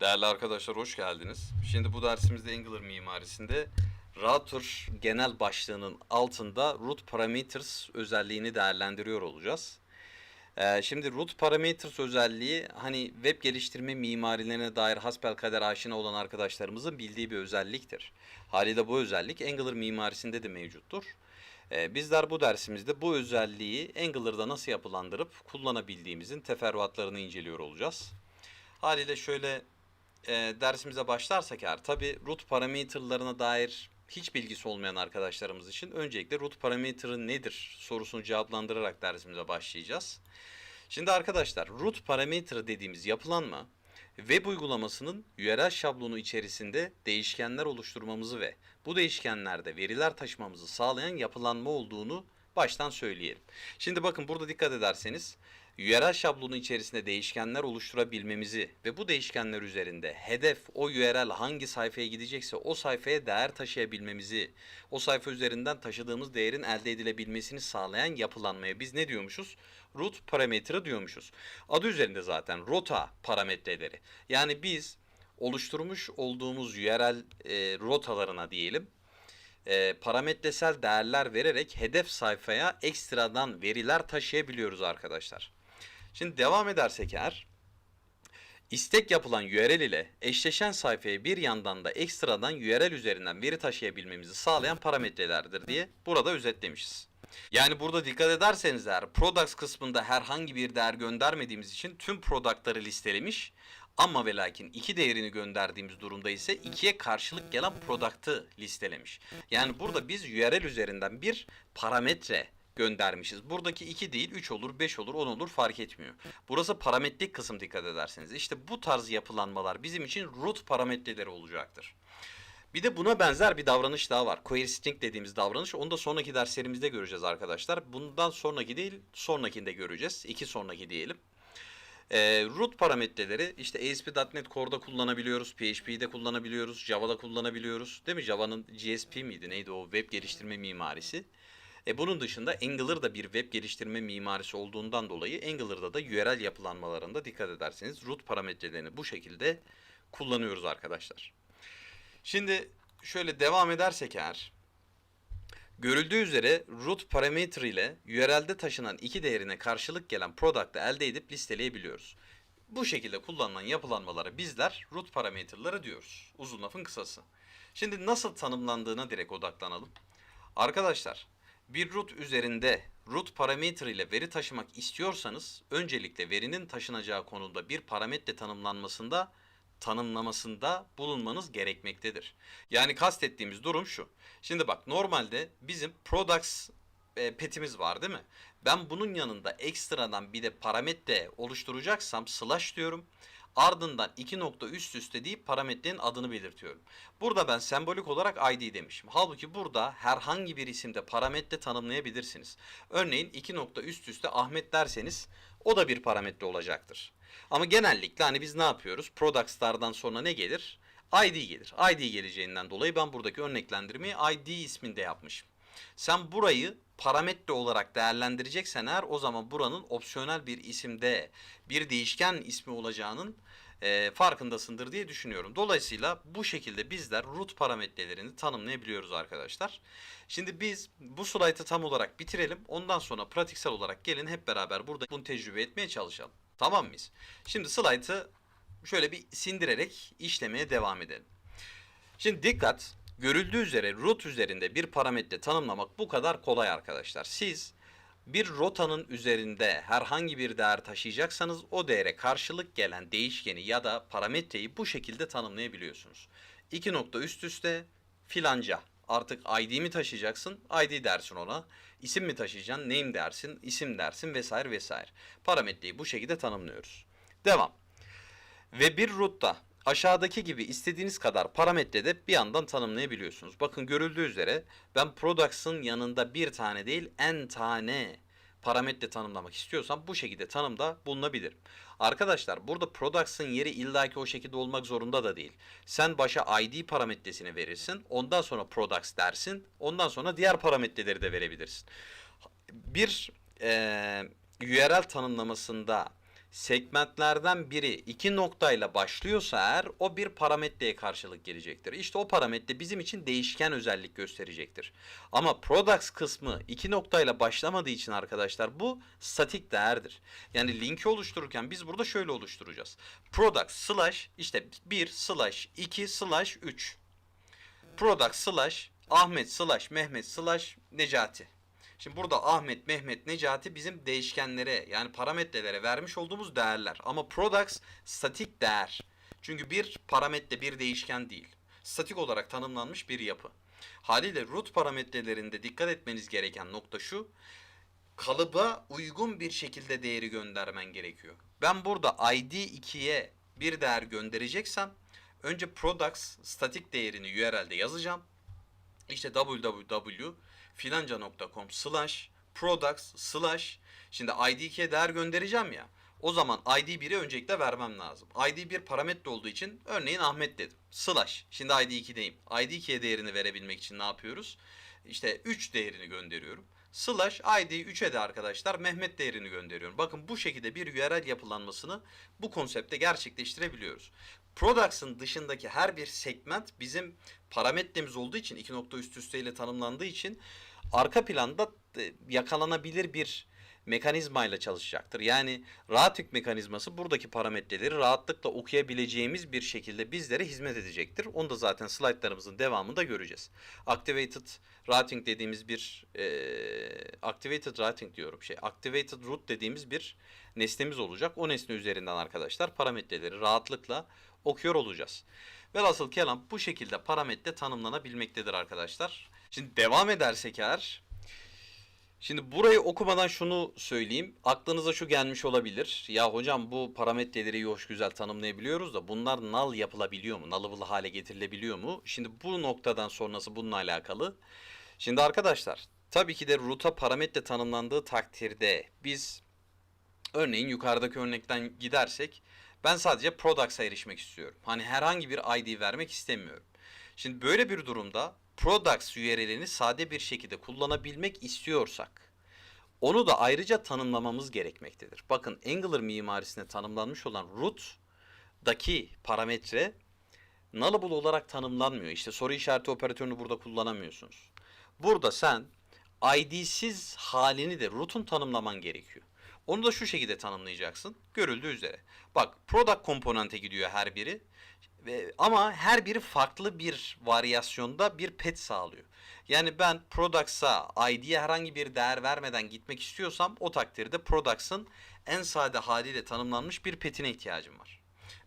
Değerli arkadaşlar hoş geldiniz. Şimdi bu dersimizde Angular mimarisinde router genel başlığının altında root parameters özelliğini değerlendiriyor olacağız. Ee, şimdi root parameters özelliği hani web geliştirme mimarilerine dair hasbelkader aşina olan arkadaşlarımızın bildiği bir özelliktir. Haliyle bu özellik Angular mimarisinde de mevcuttur. Ee, bizler bu dersimizde bu özelliği Angular'da nasıl yapılandırıp kullanabildiğimizin teferruatlarını inceliyor olacağız. Haliyle şöyle e, dersimize başlarsak eğer tabi root parameterlarına dair hiç bilgisi olmayan arkadaşlarımız için öncelikle root parameter'ı nedir sorusunu cevaplandırarak dersimize başlayacağız. Şimdi arkadaşlar root parameter dediğimiz yapılanma web uygulamasının URL şablonu içerisinde değişkenler oluşturmamızı ve bu değişkenlerde veriler taşımamızı sağlayan yapılanma olduğunu baştan söyleyelim. Şimdi bakın burada dikkat ederseniz URL şablonu içerisinde değişkenler oluşturabilmemizi ve bu değişkenler üzerinde hedef o URL hangi sayfaya gidecekse o sayfaya değer taşıyabilmemizi, o sayfa üzerinden taşıdığımız değerin elde edilebilmesini sağlayan yapılanmaya biz ne diyormuşuz? Root parametre diyormuşuz. Adı üzerinde zaten rota parametreleri. Yani biz oluşturmuş olduğumuz URL e, rotalarına diyelim e, parametresel değerler vererek hedef sayfaya ekstradan veriler taşıyabiliyoruz arkadaşlar. Şimdi devam edersek eğer istek yapılan URL ile eşleşen sayfaya bir yandan da ekstradan URL üzerinden veri taşıyabilmemizi sağlayan parametrelerdir diye burada özetlemişiz. Yani burada dikkat ederseniz eğer products kısmında herhangi bir değer göndermediğimiz için tüm product'ları listelemiş ama ve lakin iki değerini gönderdiğimiz durumda ise ikiye karşılık gelen product'ı listelemiş. Yani burada biz URL üzerinden bir parametre göndermişiz. Buradaki 2 değil 3 olur 5 olur 10 olur fark etmiyor. Burası parametrik kısım dikkat ederseniz. İşte bu tarz yapılanmalar bizim için root parametreleri olacaktır. Bir de buna benzer bir davranış daha var. Query dediğimiz davranış. Onu da sonraki derslerimizde göreceğiz arkadaşlar. Bundan sonraki değil, sonrakinde göreceğiz. İki sonraki diyelim. Ee, root parametreleri işte ASP.NET Core'da kullanabiliyoruz, PHP'de kullanabiliyoruz, Java'da kullanabiliyoruz. Değil mi? Java'nın GSP miydi? Neydi o web geliştirme mimarisi? E bunun dışında Angular da bir web geliştirme mimarisi olduğundan dolayı Angular'da da URL yapılanmalarında dikkat ederseniz root parametrelerini bu şekilde kullanıyoruz arkadaşlar. Şimdi şöyle devam edersek eğer görüldüğü üzere root parameter ile URL'de taşınan iki değerine karşılık gelen product'ı elde edip listeleyebiliyoruz. Bu şekilde kullanılan yapılanmalara bizler root parameterları diyoruz. Uzun lafın kısası. Şimdi nasıl tanımlandığına direkt odaklanalım. Arkadaşlar bir root üzerinde root parameter ile veri taşımak istiyorsanız öncelikle verinin taşınacağı konuda bir parametre tanımlanmasında tanımlamasında bulunmanız gerekmektedir. Yani kastettiğimiz durum şu. Şimdi bak normalde bizim products e, petimiz var değil mi? Ben bunun yanında ekstradan bir de parametre oluşturacaksam slash diyorum. Ardından iki nokta üst üste deyip parametrenin adını belirtiyorum. Burada ben sembolik olarak id demişim. Halbuki burada herhangi bir isimde parametre tanımlayabilirsiniz. Örneğin iki nokta üst üste Ahmet derseniz o da bir parametre olacaktır. Ama genellikle hani biz ne yapıyoruz? Products'lardan sonra ne gelir? ID gelir. ID geleceğinden dolayı ben buradaki örneklendirmeyi ID isminde yapmışım. Sen burayı parametre olarak değerlendireceksen eğer o zaman buranın opsiyonel bir isimde bir değişken ismi olacağının e, farkındasındır diye düşünüyorum. Dolayısıyla bu şekilde bizler root parametrelerini tanımlayabiliyoruz arkadaşlar. Şimdi biz bu slaytı tam olarak bitirelim. Ondan sonra pratiksel olarak gelin hep beraber burada bunu tecrübe etmeye çalışalım. Tamam mıyız? Şimdi slaytı şöyle bir sindirerek işlemeye devam edelim. Şimdi dikkat. Görüldüğü üzere root üzerinde bir parametre tanımlamak bu kadar kolay arkadaşlar. Siz bir rotanın üzerinde herhangi bir değer taşıyacaksanız o değere karşılık gelen değişkeni ya da parametreyi bu şekilde tanımlayabiliyorsunuz. İki nokta üst üste filanca. Artık ID mi taşıyacaksın? ID dersin ona. İsim mi taşıyacaksın? Name dersin, isim dersin vesaire vesaire. Parametreyi bu şekilde tanımlıyoruz. Devam. Ve bir root'ta aşağıdaki gibi istediğiniz kadar parametrede bir yandan tanımlayabiliyorsunuz. Bakın görüldüğü üzere ben products'ın yanında bir tane değil n tane parametre tanımlamak istiyorsam bu şekilde tanımda bulunabilirim. Arkadaşlar burada products'ın yeri illaki o şekilde olmak zorunda da değil. Sen başa id parametresini verirsin. Ondan sonra products dersin. Ondan sonra diğer parametreleri de verebilirsin. Bir eee URL tanımlamasında segmentlerden biri iki noktayla başlıyorsa eğer o bir parametreye karşılık gelecektir. İşte o parametre bizim için değişken özellik gösterecektir. Ama products kısmı iki noktayla başlamadığı için arkadaşlar bu statik değerdir. Yani linki oluştururken biz burada şöyle oluşturacağız. Products slash işte 1 slash 2 slash 3 Product slash Ahmet slash Mehmet slash Necati. Şimdi burada Ahmet, Mehmet, Necati bizim değişkenlere yani parametrelere vermiş olduğumuz değerler. Ama products statik değer. Çünkü bir parametre bir değişken değil. Statik olarak tanımlanmış bir yapı. Haliyle root parametrelerinde dikkat etmeniz gereken nokta şu. Kalıba uygun bir şekilde değeri göndermen gerekiyor. Ben burada id 2'ye bir değer göndereceksem önce products statik değerini URL'de yazacağım. İşte www filanca.com slash products slash şimdi id2'ye değer göndereceğim ya. O zaman id1'i öncelikle vermem lazım. id1 parametre olduğu için örneğin Ahmet dedim. Slash. Şimdi id2'deyim. id2'ye değerini verebilmek için ne yapıyoruz? İşte 3 değerini gönderiyorum. Slash id 3'e de arkadaşlar Mehmet değerini gönderiyorum. Bakın bu şekilde bir URL yapılanmasını bu konsepte gerçekleştirebiliyoruz. Products'ın dışındaki her bir segment bizim parametremiz olduğu için iki nokta üst üste ile tanımlandığı için arka planda e, yakalanabilir bir mekanizmayla çalışacaktır. Yani rahat yük mekanizması buradaki parametreleri rahatlıkla okuyabileceğimiz bir şekilde bizlere hizmet edecektir. Onu da zaten slaytlarımızın devamında göreceğiz. Activated routing dediğimiz bir e, activated routing diyorum şey activated route dediğimiz bir nesnemiz olacak. O nesne üzerinden arkadaşlar parametreleri rahatlıkla okuyor olacağız. Velhasıl kelam bu şekilde parametre tanımlanabilmektedir arkadaşlar. Şimdi devam edersek eğer Şimdi burayı okumadan şunu söyleyeyim. Aklınıza şu gelmiş olabilir. Ya hocam bu parametreleri hoş güzel tanımlayabiliyoruz da bunlar null yapılabiliyor mu? Nullable hale getirilebiliyor mu? Şimdi bu noktadan sonrası bununla alakalı. Şimdi arkadaşlar tabii ki de root'a parametre tanımlandığı takdirde biz örneğin yukarıdaki örnekten gidersek ben sadece products'a erişmek istiyorum. Hani herhangi bir ID vermek istemiyorum. Şimdi böyle bir durumda products URL'ini sade bir şekilde kullanabilmek istiyorsak onu da ayrıca tanımlamamız gerekmektedir. Bakın Angular mimarisinde tanımlanmış olan root'daki parametre nullable olarak tanımlanmıyor. İşte soru işareti operatörünü burada kullanamıyorsunuz. Burada sen ID'siz halini de root'un tanımlaman gerekiyor. Onu da şu şekilde tanımlayacaksın. Görüldüğü üzere. Bak product komponente gidiyor her biri. Ve, ama her biri farklı bir varyasyonda bir pet sağlıyor. Yani ben products'a id'ye herhangi bir değer vermeden gitmek istiyorsam o takdirde products'ın en sade haliyle tanımlanmış bir petine ihtiyacım var.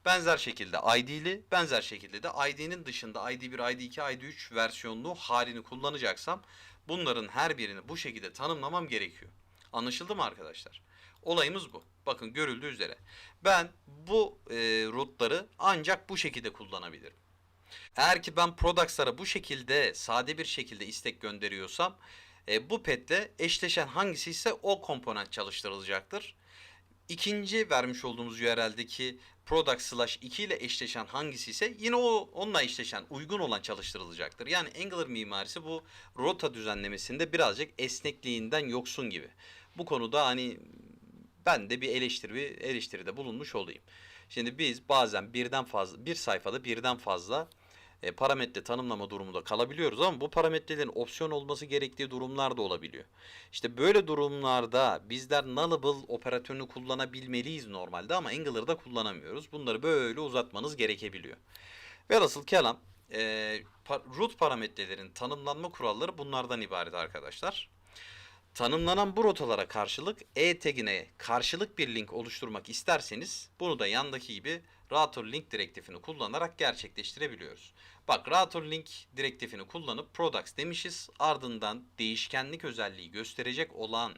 Benzer şekilde ID'li, benzer şekilde de ID'nin dışında ID1, ID2, ID3 versiyonlu halini kullanacaksam bunların her birini bu şekilde tanımlamam gerekiyor. Anlaşıldı mı arkadaşlar? Olayımız bu. Bakın görüldüğü üzere. Ben bu e, rootları ancak bu şekilde kullanabilirim. Eğer ki ben products'lara bu şekilde sade bir şekilde istek gönderiyorsam e, bu petle eşleşen hangisi ise o komponent çalıştırılacaktır. İkinci vermiş olduğumuz URL'deki product slash 2 ile eşleşen hangisi ise yine o onunla eşleşen uygun olan çalıştırılacaktır. Yani Angular mimarisi bu rota düzenlemesinde birazcık esnekliğinden yoksun gibi. Bu konuda hani ben de bir eleştiri bir eleştiride bulunmuş olayım. Şimdi biz bazen birden fazla bir sayfada birden fazla e, parametre tanımlama durumunda kalabiliyoruz ama bu parametrelerin opsiyon olması gerektiği durumlar da olabiliyor. İşte böyle durumlarda bizler nullable operatörünü kullanabilmeliyiz normalde ama Angular'da kullanamıyoruz. Bunları böyle uzatmanız gerekebiliyor. Velhasıl kelam e, root parametrelerin tanımlanma kuralları bunlardan ibaret arkadaşlar. Tanımlanan bu rotalara karşılık e tagine karşılık bir link oluşturmak isterseniz bunu da yandaki gibi router link direktifini kullanarak gerçekleştirebiliyoruz. Bak router link direktifini kullanıp products demişiz. Ardından değişkenlik özelliği gösterecek olan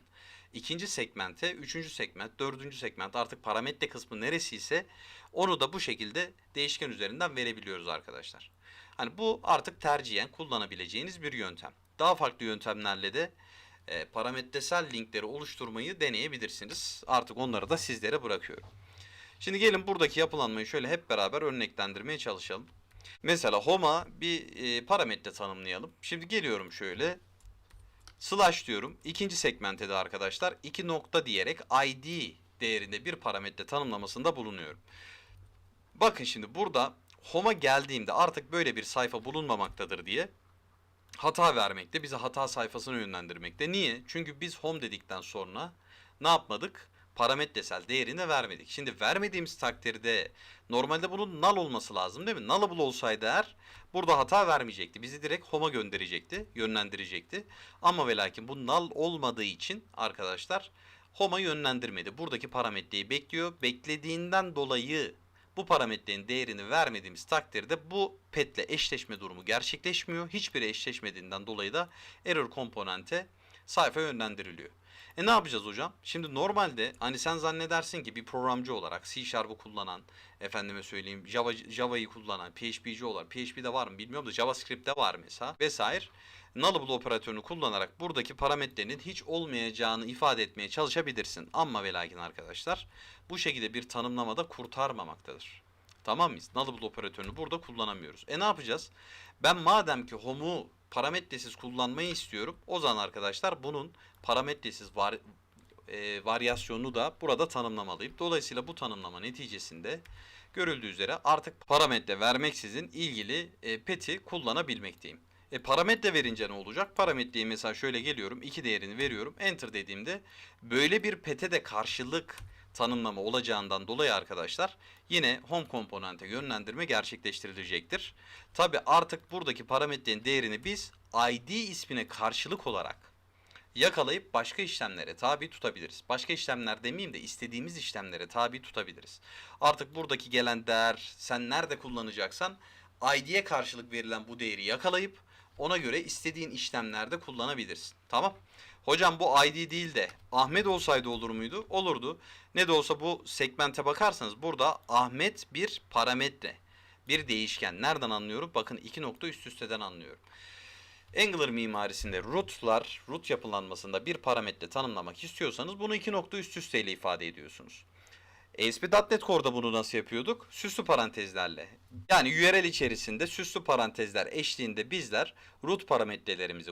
ikinci segmente, üçüncü segment, dördüncü segment artık parametre kısmı neresiyse onu da bu şekilde değişken üzerinden verebiliyoruz arkadaşlar. Hani bu artık tercihen kullanabileceğiniz bir yöntem. Daha farklı yöntemlerle de e, parametresel linkleri oluşturmayı deneyebilirsiniz. Artık onları da sizlere bırakıyorum. Şimdi gelin buradaki yapılanmayı şöyle hep beraber örneklendirmeye çalışalım. Mesela home'a bir e, parametre tanımlayalım. Şimdi geliyorum şöyle. Slash diyorum. İkinci segmente de arkadaşlar iki nokta diyerek id değerinde bir parametre tanımlamasında bulunuyorum. Bakın şimdi burada home'a geldiğimde artık böyle bir sayfa bulunmamaktadır diye hata vermekte, bizi hata sayfasına yönlendirmekte. Niye? Çünkü biz home dedikten sonra ne yapmadık? Parametresel değerini vermedik. Şimdi vermediğimiz takdirde normalde bunun null olması lazım değil mi? Nullable olsaydı eğer burada hata vermeyecekti. Bizi direkt home'a gönderecekti, yönlendirecekti. Ama ve lakin bu null olmadığı için arkadaşlar home'a yönlendirmedi. Buradaki parametreyi bekliyor. Beklediğinden dolayı bu parametrenin değerini vermediğimiz takdirde bu petle eşleşme durumu gerçekleşmiyor. Hiçbiri eşleşmediğinden dolayı da error komponente sayfa yönlendiriliyor. E ne yapacağız hocam? Şimdi normalde hani sen zannedersin ki bir programcı olarak C Sharp'ı kullanan, efendime söyleyeyim Java, Java'yı kullanan, PHP'ci olarak, PHP'de var mı bilmiyorum da JavaScript'te var mesela vesaire. Nullable operatörünü kullanarak buradaki parametrenin hiç olmayacağını ifade etmeye çalışabilirsin. Ama ve lakin arkadaşlar bu şekilde bir tanımlamada kurtarmamaktadır. Tamam mıyız? Nullable operatörünü burada kullanamıyoruz. E ne yapacağız? Ben madem ki home'u parametresiz kullanmayı istiyorum. O zaman arkadaşlar bunun parametresiz var, e, varyasyonunu da burada tanımlamalıyım. Dolayısıyla bu tanımlama neticesinde görüldüğü üzere artık parametre vermeksizin ilgili e, pet'i kullanabilmekteyim. E parametre verince ne olacak? Parametreyi mesela şöyle geliyorum. iki değerini veriyorum. Enter dediğimde böyle bir pet'e de karşılık tanımlama olacağından dolayı arkadaşlar yine home komponente yönlendirme gerçekleştirilecektir. Tabi artık buradaki parametrenin değerini biz id ismine karşılık olarak yakalayıp başka işlemlere tabi tutabiliriz. Başka işlemler demeyeyim de istediğimiz işlemlere tabi tutabiliriz. Artık buradaki gelen değer sen nerede kullanacaksan id'ye karşılık verilen bu değeri yakalayıp ona göre istediğin işlemlerde kullanabilirsin. Tamam. Hocam bu ID değil de Ahmet olsaydı olur muydu? Olurdu. Ne de olsa bu segmente bakarsanız burada Ahmet bir parametre. Bir değişken. Nereden anlıyorum? Bakın iki nokta üst üsteden anlıyorum. Angular mimarisinde rootlar, root yapılanmasında bir parametre tanımlamak istiyorsanız bunu iki nokta üst üste ile ifade ediyorsunuz. ASP.NET Core'da bunu nasıl yapıyorduk? Süslü parantezlerle. Yani URL içerisinde süslü parantezler eşliğinde bizler root parametrelerimizi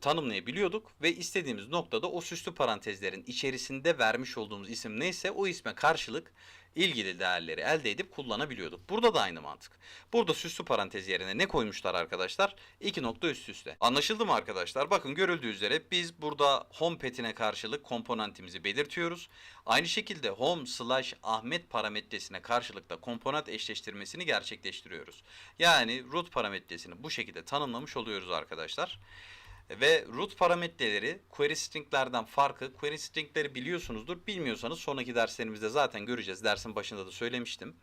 tanımlayabiliyorduk ve istediğimiz noktada o süslü parantezlerin içerisinde vermiş olduğumuz isim neyse o isme karşılık ilgili değerleri elde edip kullanabiliyorduk. Burada da aynı mantık. Burada süslü parantez yerine ne koymuşlar arkadaşlar? İki nokta üst üste. Anlaşıldı mı arkadaşlar? Bakın görüldüğü üzere biz burada home petine karşılık komponentimizi belirtiyoruz. Aynı şekilde home slash ahmet parametresine karşılık da komponent eşleştirmesini gerçekleştiriyoruz. Yani root parametresini bu şekilde tanımlamış oluyoruz arkadaşlar. Ve root parametreleri query stringlerden farkı, query stringleri biliyorsunuzdur. Bilmiyorsanız sonraki derslerimizde zaten göreceğiz. Dersin başında da söylemiştim.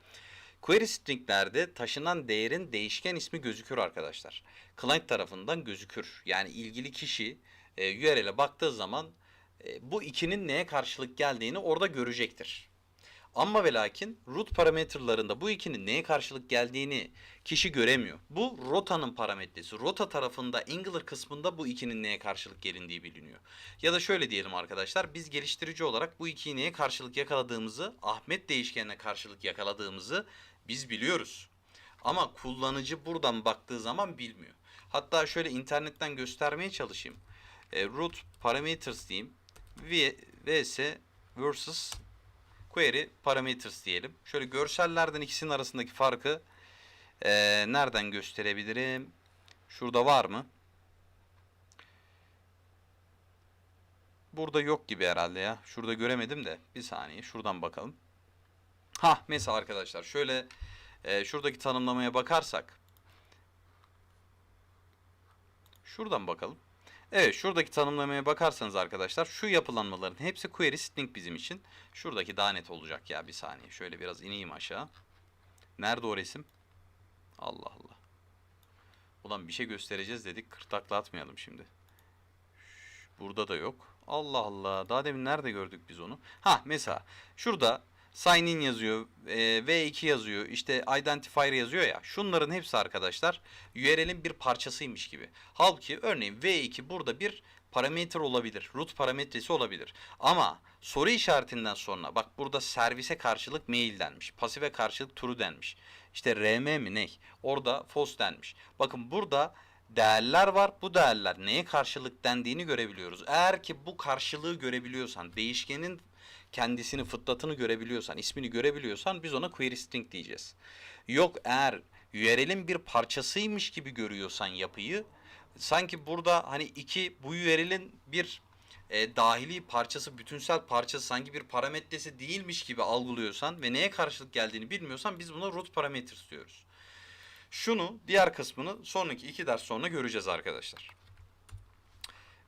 Query stringlerde taşınan değerin değişken ismi gözükür arkadaşlar. Client tarafından gözükür. Yani ilgili kişi e, URL'e baktığı zaman e, bu ikinin neye karşılık geldiğini orada görecektir. Ama ve lakin root parametrelarında bu ikinin neye karşılık geldiğini kişi göremiyor. Bu rotanın parametresi. Rota tarafında Angular kısmında bu ikinin neye karşılık gelindiği biliniyor. Ya da şöyle diyelim arkadaşlar biz geliştirici olarak bu ikiyi neye karşılık yakaladığımızı Ahmet değişkenine karşılık yakaladığımızı biz biliyoruz. Ama kullanıcı buradan baktığı zaman bilmiyor. Hatta şöyle internetten göstermeye çalışayım. E, root parameters diyeyim. V, vs versus query parameters diyelim. Şöyle görsellerden ikisinin arasındaki farkı e, nereden gösterebilirim? Şurada var mı? Burada yok gibi herhalde ya. Şurada göremedim de. Bir saniye şuradan bakalım. Ha mesela arkadaşlar şöyle e, şuradaki tanımlamaya bakarsak. Şuradan bakalım. Evet şuradaki tanımlamaya bakarsanız arkadaşlar şu yapılanmaların hepsi query string bizim için. Şuradaki daha net olacak ya bir saniye. Şöyle biraz ineyim aşağı. Nerede o resim? Allah Allah. Ulan bir şey göstereceğiz dedik. Kırtakla atmayalım şimdi. Burada da yok. Allah Allah. Daha demin nerede gördük biz onu? Ha mesela şurada sign in yazıyor, e, V2 yazıyor, işte identifier yazıyor ya. Şunların hepsi arkadaşlar URL'in bir parçasıymış gibi. Halbuki örneğin V2 burada bir parametre olabilir. Root parametresi olabilir. Ama soru işaretinden sonra bak burada servise karşılık mail denmiş. Pasife karşılık true denmiş. İşte rm mi ne? Orada false denmiş. Bakın burada değerler var. Bu değerler neye karşılık dendiğini görebiliyoruz. Eğer ki bu karşılığı görebiliyorsan değişkenin kendisini fıtratını görebiliyorsan, ismini görebiliyorsan biz ona query string diyeceğiz. Yok eğer URL'in bir parçasıymış gibi görüyorsan yapıyı sanki burada hani iki bu URL'in bir e, dahili parçası, bütünsel parçası sanki bir parametresi değilmiş gibi algılıyorsan ve neye karşılık geldiğini bilmiyorsan biz buna root parameters diyoruz. Şunu diğer kısmını sonraki iki ders sonra göreceğiz arkadaşlar.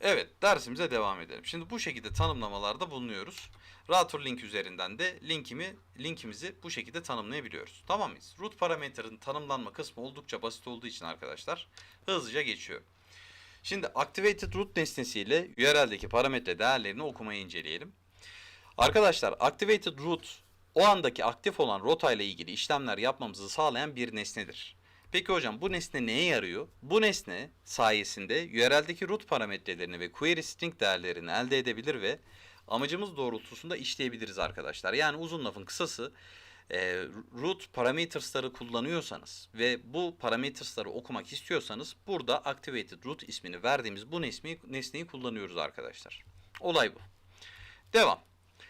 Evet dersimize devam edelim. Şimdi bu şekilde tanımlamalarda bulunuyoruz. Router link üzerinden de linkimi linkimizi bu şekilde tanımlayabiliyoruz. Tamam mıyız? Root parametrenin tanımlanma kısmı oldukça basit olduğu için arkadaşlar hızlıca geçiyorum. Şimdi activated root nesnesiyle URL'deki parametre değerlerini okumayı inceleyelim. Arkadaşlar activated root o andaki aktif olan rota ile ilgili işlemler yapmamızı sağlayan bir nesnedir. Peki hocam bu nesne neye yarıyor? Bu nesne sayesinde URL'deki root parametrelerini ve query string değerlerini elde edebilir ve amacımız doğrultusunda işleyebiliriz arkadaşlar. Yani uzun lafın kısası e, root parameters'ları kullanıyorsanız ve bu parameters'ları okumak istiyorsanız burada activated root ismini verdiğimiz bu nesneyi, nesneyi kullanıyoruz arkadaşlar. Olay bu. Devam.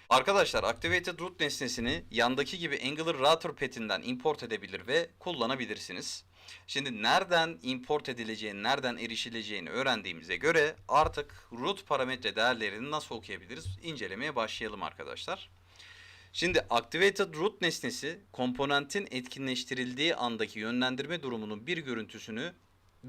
Arkadaşlar Activated Root nesnesini yandaki gibi Angular Router Path'inden import edebilir ve kullanabilirsiniz. Şimdi nereden import edileceğini, nereden erişileceğini öğrendiğimize göre artık root parametre değerlerini nasıl okuyabiliriz incelemeye başlayalım arkadaşlar. Şimdi Activated Root nesnesi komponentin etkinleştirildiği andaki yönlendirme durumunun bir görüntüsünü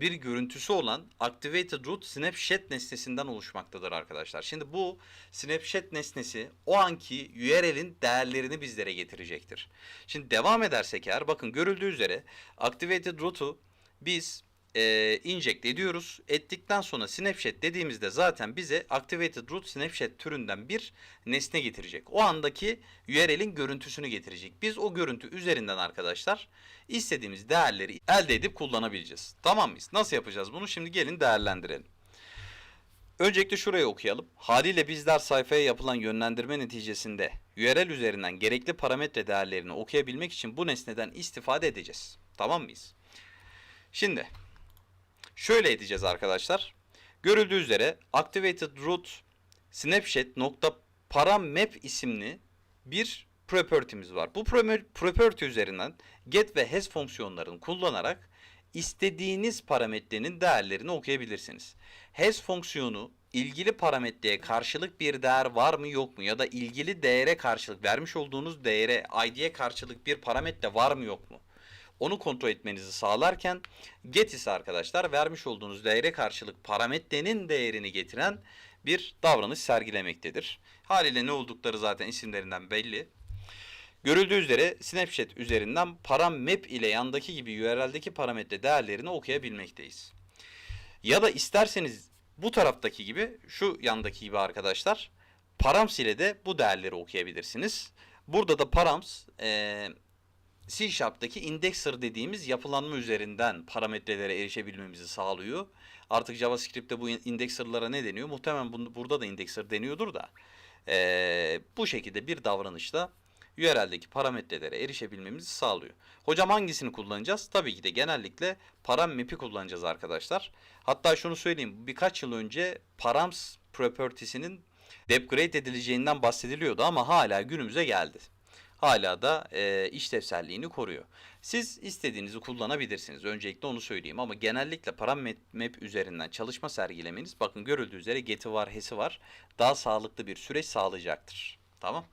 bir görüntüsü olan Activated Root Snapshot nesnesinden oluşmaktadır arkadaşlar. Şimdi bu Snapshot nesnesi o anki URL'in değerlerini bizlere getirecektir. Şimdi devam edersek eğer bakın görüldüğü üzere Activated Root'u biz e, inject ediyoruz. Ettikten sonra snapshot dediğimizde zaten bize activated root snapshot türünden bir nesne getirecek. O andaki URL'in görüntüsünü getirecek. Biz o görüntü üzerinden arkadaşlar istediğimiz değerleri elde edip kullanabileceğiz. Tamam mıyız? Nasıl yapacağız bunu? Şimdi gelin değerlendirelim. Öncelikle şurayı okuyalım. Haliyle bizler sayfaya yapılan yönlendirme neticesinde URL üzerinden gerekli parametre değerlerini okuyabilmek için bu nesneden istifade edeceğiz. Tamam mıyız? Şimdi Şöyle edeceğiz arkadaşlar. Görüldüğü üzere activated root snapshot.paramap isimli bir property'miz var. Bu property üzerinden get ve has fonksiyonlarını kullanarak istediğiniz parametrenin değerlerini okuyabilirsiniz. Has fonksiyonu ilgili parametreye karşılık bir değer var mı yok mu ya da ilgili değere karşılık vermiş olduğunuz değere id'ye karşılık bir parametre var mı yok mu? Onu kontrol etmenizi sağlarken get ise arkadaşlar vermiş olduğunuz değere karşılık parametrenin değerini getiren bir davranış sergilemektedir. Haliyle ne oldukları zaten isimlerinden belli. Görüldüğü üzere Snapchat üzerinden paramap ile yandaki gibi URL'deki parametre değerlerini okuyabilmekteyiz. Ya da isterseniz bu taraftaki gibi şu yandaki gibi arkadaşlar params ile de bu değerleri okuyabilirsiniz. Burada da params e, C Sharp'taki indexer dediğimiz yapılanma üzerinden parametrelere erişebilmemizi sağlıyor. Artık JavaScript'te bu indexer'lara ne deniyor? Muhtemelen bunu, burada da indexer deniyordur da. Ee, bu şekilde bir davranışla URL'deki parametrelere erişebilmemizi sağlıyor. Hocam hangisini kullanacağız? Tabii ki de genellikle param map'i kullanacağız arkadaşlar. Hatta şunu söyleyeyim. Birkaç yıl önce params property'sinin upgrade edileceğinden bahsediliyordu ama hala günümüze geldi hala da e, işlevselliğini koruyor. Siz istediğinizi kullanabilirsiniz. Öncelikle onu söyleyeyim ama genellikle paramap üzerinden çalışma sergilemeniz bakın görüldüğü üzere get'i var, hesi var. Daha sağlıklı bir süreç sağlayacaktır. Tamam.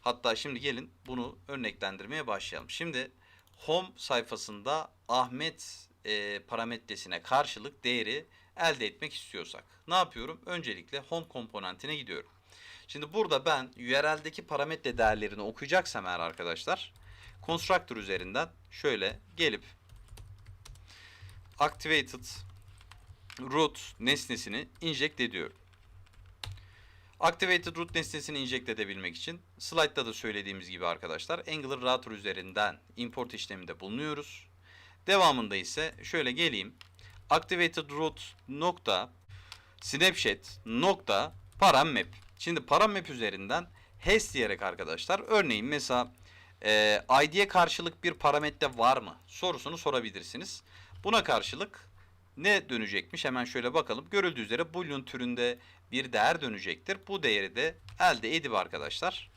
Hatta şimdi gelin bunu örneklendirmeye başlayalım. Şimdi home sayfasında Ahmet e, parametresine karşılık değeri elde etmek istiyorsak ne yapıyorum? Öncelikle home komponentine gidiyorum. Şimdi burada ben URL'deki parametre değerlerini okuyacaksam eğer arkadaşlar constructor üzerinden şöyle gelip activated root nesnesini inject ediyorum. Activated root nesnesini inject edebilmek için slide'da da söylediğimiz gibi arkadaşlar Angular router üzerinden import işleminde bulunuyoruz. Devamında ise şöyle geleyim. Activated root nokta snapshot nokta param Şimdi paramap üzerinden has diyerek arkadaşlar örneğin mesela e, id'ye karşılık bir parametre var mı sorusunu sorabilirsiniz. Buna karşılık ne dönecekmiş? Hemen şöyle bakalım. Görüldüğü üzere boolean türünde bir değer dönecektir. Bu değeri de elde edip arkadaşlar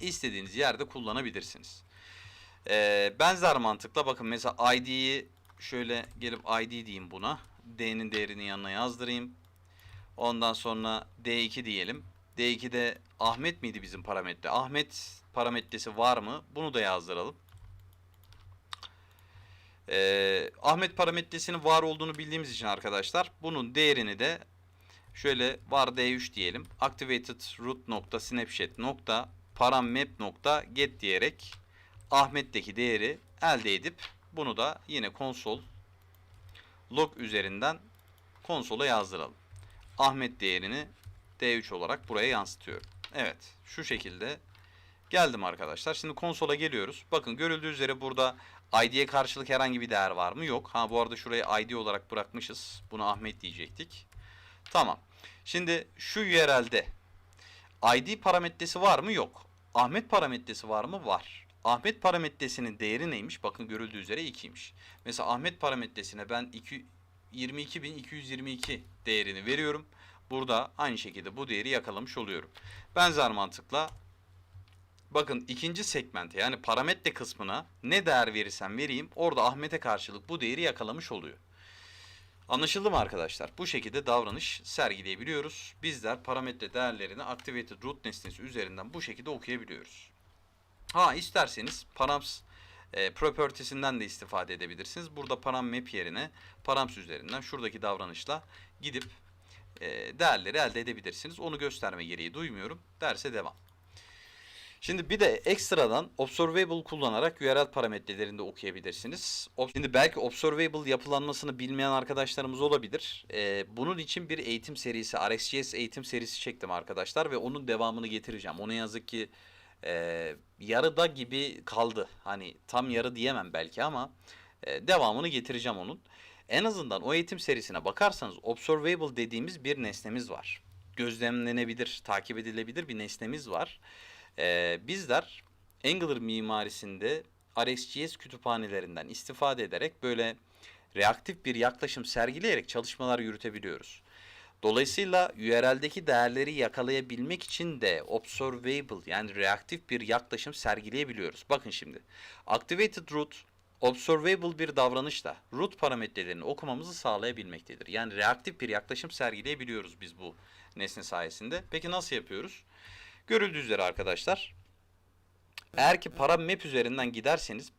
istediğiniz yerde kullanabilirsiniz. Ee, benzer mantıkla bakın mesela id'yi şöyle gelip id diyeyim buna. D'nin değerini yanına yazdırayım. Ondan sonra D2 diyelim. D2'de Ahmet miydi bizim parametre? Ahmet parametresi var mı? Bunu da yazdıralım. Ee, Ahmet parametresinin var olduğunu bildiğimiz için arkadaşlar bunun değerini de şöyle var d3 diyelim. Activated root nokta snapshot nokta parammap nokta get diyerek Ahmet'teki değeri elde edip bunu da yine konsol log üzerinden konsola yazdıralım. Ahmet değerini D3 olarak buraya yansıtıyorum. Evet şu şekilde geldim arkadaşlar. Şimdi konsola geliyoruz. Bakın görüldüğü üzere burada ID'ye karşılık herhangi bir değer var mı? Yok. Ha bu arada şurayı ID olarak bırakmışız. Bunu Ahmet diyecektik. Tamam. Şimdi şu URL'de ID parametresi var mı? Yok. Ahmet parametresi var mı? Var. Ahmet parametresinin değeri neymiş? Bakın görüldüğü üzere 2'ymiş. Mesela Ahmet parametresine ben 2 22.222 değerini veriyorum. Burada aynı şekilde bu değeri yakalamış oluyorum. Benzer mantıkla bakın ikinci segmente yani parametre kısmına ne değer verirsem vereyim orada Ahmet'e karşılık bu değeri yakalamış oluyor. Anlaşıldı mı arkadaşlar? Bu şekilde davranış sergileyebiliyoruz. Bizler parametre değerlerini activated root nesnesi üzerinden bu şekilde okuyabiliyoruz. Ha isterseniz params e, property'sinden de istifade edebilirsiniz. Burada param map yerine params üzerinden şuradaki davranışla gidip e, değerleri elde edebilirsiniz. Onu gösterme gereği duymuyorum. Derse devam. Şimdi bir de ekstradan observable kullanarak URL parametrelerini de okuyabilirsiniz. Şimdi belki observable yapılanmasını bilmeyen arkadaşlarımız olabilir. Ee, bunun için bir eğitim serisi, RxJS eğitim serisi çektim arkadaşlar ve onun devamını getireceğim. Onu yazık ki e, yarıda gibi kaldı. Hani tam yarı diyemem belki ama e, devamını getireceğim onun. En azından o eğitim serisine bakarsanız observable dediğimiz bir nesnemiz var. Gözlemlenebilir, takip edilebilir bir nesnemiz var. Ee, bizler Angular mimarisinde RxJS kütüphanelerinden istifade ederek böyle reaktif bir yaklaşım sergileyerek çalışmalar yürütebiliyoruz. Dolayısıyla URL'deki değerleri yakalayabilmek için de observable yani reaktif bir yaklaşım sergileyebiliyoruz. Bakın şimdi. Activated root observable bir davranışla root parametrelerini okumamızı sağlayabilmektedir. Yani reaktif bir yaklaşım sergileyebiliyoruz biz bu nesne sayesinde. Peki nasıl yapıyoruz? Görüldüğü üzere arkadaşlar. Eğer ki param map üzerinden giderseniz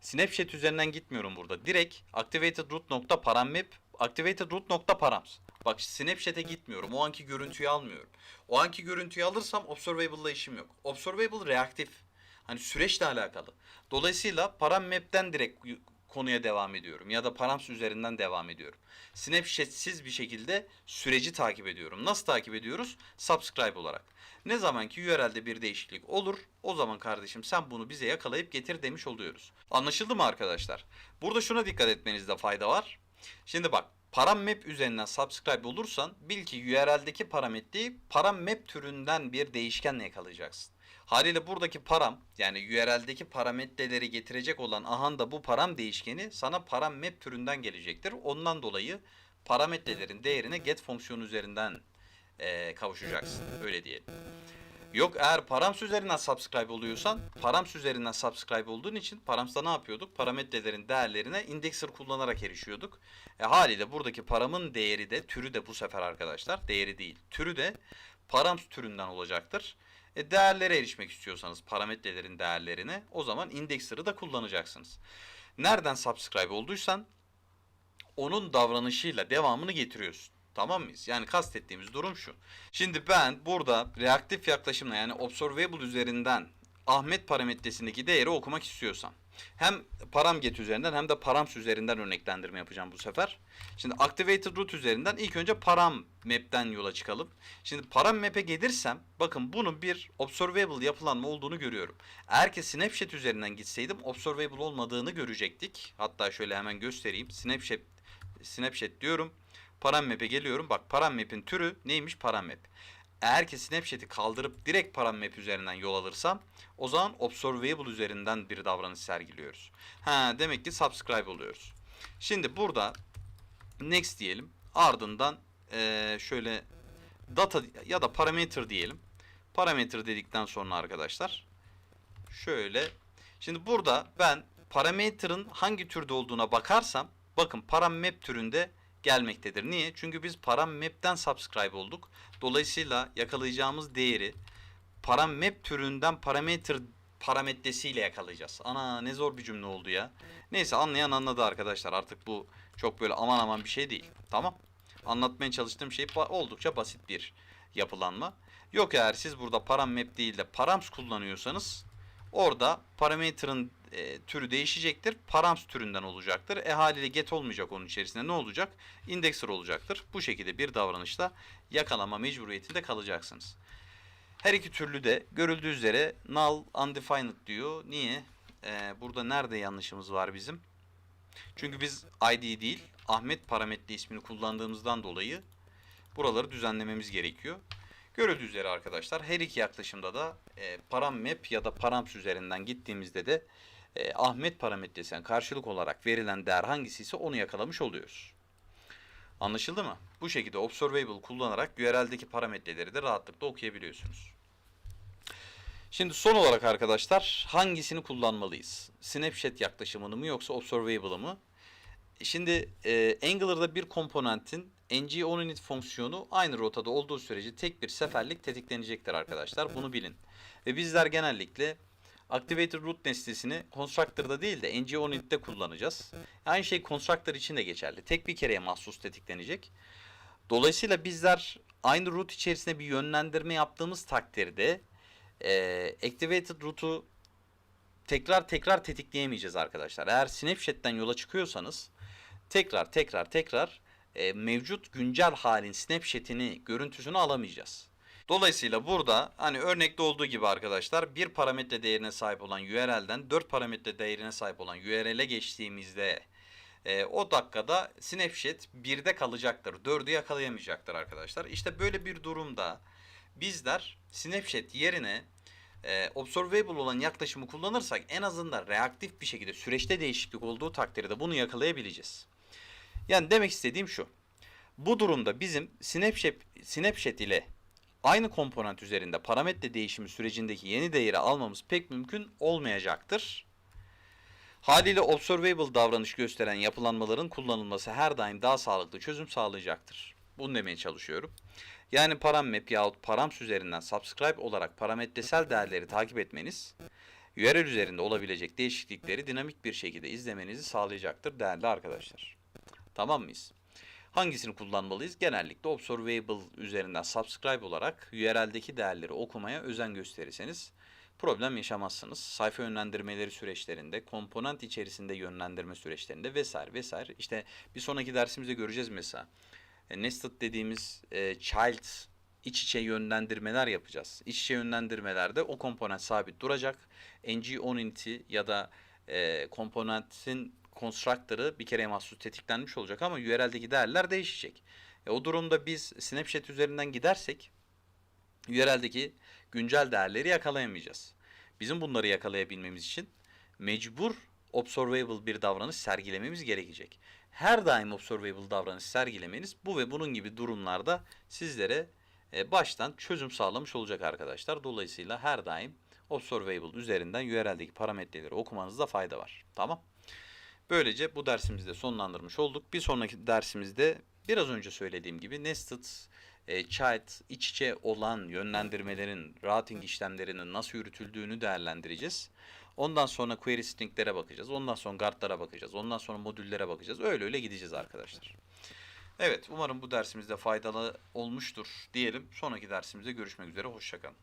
Snapchat üzerinden gitmiyorum burada. Direkt activated root nokta param map activated root nokta params. Bak Snapchat'e gitmiyorum. O anki görüntüyü almıyorum. O anki görüntüyü alırsam observable'la işim yok. Observable reaktif. Hani süreçle alakalı. Dolayısıyla param map'ten direkt konuya devam ediyorum ya da params üzerinden devam ediyorum. Snapchat'siz bir şekilde süreci takip ediyorum. Nasıl takip ediyoruz? Subscribe olarak. Ne zaman ki URL'de bir değişiklik olur, o zaman kardeşim sen bunu bize yakalayıp getir demiş oluyoruz. Anlaşıldı mı arkadaşlar? Burada şuna dikkat etmenizde fayda var. Şimdi bak, param map üzerinden subscribe olursan bil ki URL'deki parametreyi param map türünden bir değişkenle yakalayacaksın. Haliyle buradaki param yani URL'deki parametreleri getirecek olan ahan da bu param değişkeni sana param map türünden gelecektir. Ondan dolayı parametrelerin değerine get fonksiyonu üzerinden eee, kavuşacaksın. Öyle diyelim. Yok eğer params üzerinden subscribe oluyorsan params üzerinden subscribe olduğun için params'ta ne yapıyorduk? Parametrelerin değerlerine indexer kullanarak erişiyorduk. E, haliyle buradaki paramın değeri de türü de bu sefer arkadaşlar değeri değil. Türü de params türünden olacaktır. E, değerlere erişmek istiyorsanız parametrelerin değerlerine o zaman indexer'ı da kullanacaksınız. Nereden subscribe olduysan onun davranışıyla devamını getiriyorsun. Tamam mıyız? Yani kastettiğimiz durum şu. Şimdi ben burada reaktif yaklaşımla yani observable üzerinden Ahmet parametresindeki değeri okumak istiyorsam hem param get üzerinden hem de params üzerinden örneklendirme yapacağım bu sefer. Şimdi activated root üzerinden ilk önce param map'ten yola çıkalım. Şimdi param map'e gelirsem bakın bunun bir observable yapılanma olduğunu görüyorum. Eğer ki snapshot üzerinden gitseydim observable olmadığını görecektik. Hatta şöyle hemen göstereyim. Snapshot snapshot diyorum. Param map'e geliyorum. Bak param map'in türü neymiş param map. Eğer ki Snapchat'i kaldırıp direkt param map üzerinden yol alırsam o zaman observable üzerinden bir davranış sergiliyoruz. Ha demek ki subscribe oluyoruz. Şimdi burada Next diyelim. Ardından eee, şöyle data ya da parameter diyelim. Parameter dedikten sonra arkadaşlar şöyle şimdi burada ben parameter'ın hangi türde olduğuna bakarsam bakın paramap türünde gelmektedir. Niye? Çünkü biz paramap'ten subscribe olduk. Dolayısıyla yakalayacağımız değeri paramap türünden parameter parametresiyle yakalayacağız. Ana ne zor bir cümle oldu ya. Neyse anlayan anladı arkadaşlar. Artık bu çok böyle aman aman bir şey değil. Tamam. Anlatmaya çalıştığım şey oldukça basit bir yapılanma. Yok eğer siz burada paramap değil de params kullanıyorsanız orada parametre'ın e, türü değişecektir. Params türünden olacaktır. E haliyle get olmayacak onun içerisinde ne olacak? Indexer olacaktır. Bu şekilde bir davranışla yakalama mecburiyetinde kalacaksınız. Her iki türlü de görüldüğü üzere null undefined diyor. Niye? Ee, burada nerede yanlışımız var bizim? Çünkü biz ID değil Ahmet parametre ismini kullandığımızdan dolayı buraları düzenlememiz gerekiyor. Görüldüğü üzere arkadaşlar her iki yaklaşımda da e, paramap ya da params üzerinden gittiğimizde de e, Ahmet parametresine karşılık olarak verilen değer hangisi ise onu yakalamış oluyoruz. Anlaşıldı mı? Bu şekilde observable kullanarak URL'deki parametreleri de rahatlıkla okuyabiliyorsunuz. Şimdi son olarak arkadaşlar hangisini kullanmalıyız? Snapshot yaklaşımını mı yoksa observable'ı mı? Şimdi e, Angular'da bir komponentin ng onInit fonksiyonu aynı rotada olduğu sürece tek bir seferlik tetiklenecektir arkadaşlar. Bunu bilin. Ve bizler genellikle Activated root nesnesini constructor'da değil de ng onInit'te kullanacağız. Aynı şey constructor için de geçerli. Tek bir kereye mahsus tetiklenecek. Dolayısıyla bizler aynı root içerisinde bir yönlendirme yaptığımız takdirde e, activated root'u tekrar tekrar tetikleyemeyeceğiz arkadaşlar. Eğer Snapchat'ten yola çıkıyorsanız tekrar tekrar tekrar e, mevcut güncel halin Snapchat'ini, görüntüsünü alamayacağız. Dolayısıyla burada hani örnekte olduğu gibi arkadaşlar bir parametre değerine sahip olan URL'den 4 parametre değerine sahip olan URL'e geçtiğimizde e, o dakikada Snapchat 1'de kalacaktır. 4'ü yakalayamayacaktır arkadaşlar. İşte böyle bir durumda bizler Snapchat yerine e, observable olan yaklaşımı kullanırsak en azından reaktif bir şekilde süreçte değişiklik olduğu takdirde bunu yakalayabileceğiz. Yani demek istediğim şu. Bu durumda bizim Snapchat, Snapchat ile aynı komponent üzerinde parametre değişimi sürecindeki yeni değeri almamız pek mümkün olmayacaktır. Haliyle observable davranış gösteren yapılanmaların kullanılması her daim daha sağlıklı çözüm sağlayacaktır. Bunu demeye çalışıyorum. Yani parammap yahut params üzerinden subscribe olarak parametresel değerleri takip etmeniz, URL üzerinde olabilecek değişiklikleri dinamik bir şekilde izlemenizi sağlayacaktır değerli arkadaşlar. Tamam mıyız? Hangisini kullanmalıyız? Genellikle observable üzerinden subscribe olarak URL'deki değerleri okumaya özen gösterirseniz problem yaşamazsınız. Sayfa yönlendirmeleri süreçlerinde, komponent içerisinde yönlendirme süreçlerinde vesaire vesaire. İşte bir sonraki dersimizde göreceğiz mesela. E, nested dediğimiz e, child iç içe yönlendirmeler yapacağız. İç içe yönlendirmelerde o komponent sabit duracak. ng onInit'i ya da e, komponentin constructor'ı bir kere mahsus tetiklenmiş olacak ama URL'deki değerler değişecek. E, o durumda biz Snapchat üzerinden gidersek URL'deki güncel değerleri yakalayamayacağız. Bizim bunları yakalayabilmemiz için mecbur observable bir davranış sergilememiz gerekecek. Her daim observable davranış sergilemeniz bu ve bunun gibi durumlarda sizlere e, baştan çözüm sağlamış olacak arkadaşlar. Dolayısıyla her daim observable üzerinden URL'deki parametreleri okumanızda fayda var. Tamam. Böylece bu dersimizi de sonlandırmış olduk. Bir sonraki dersimizde biraz önce söylediğim gibi nested e, child iç içe olan yönlendirmelerin, routing işlemlerinin nasıl yürütüldüğünü değerlendireceğiz. Ondan sonra query stringlere bakacağız. Ondan sonra guardlara bakacağız. Ondan sonra modüllere bakacağız. Öyle öyle gideceğiz arkadaşlar. Evet, umarım bu dersimizde faydalı olmuştur diyelim. Sonraki dersimizde görüşmek üzere. Hoşçakalın.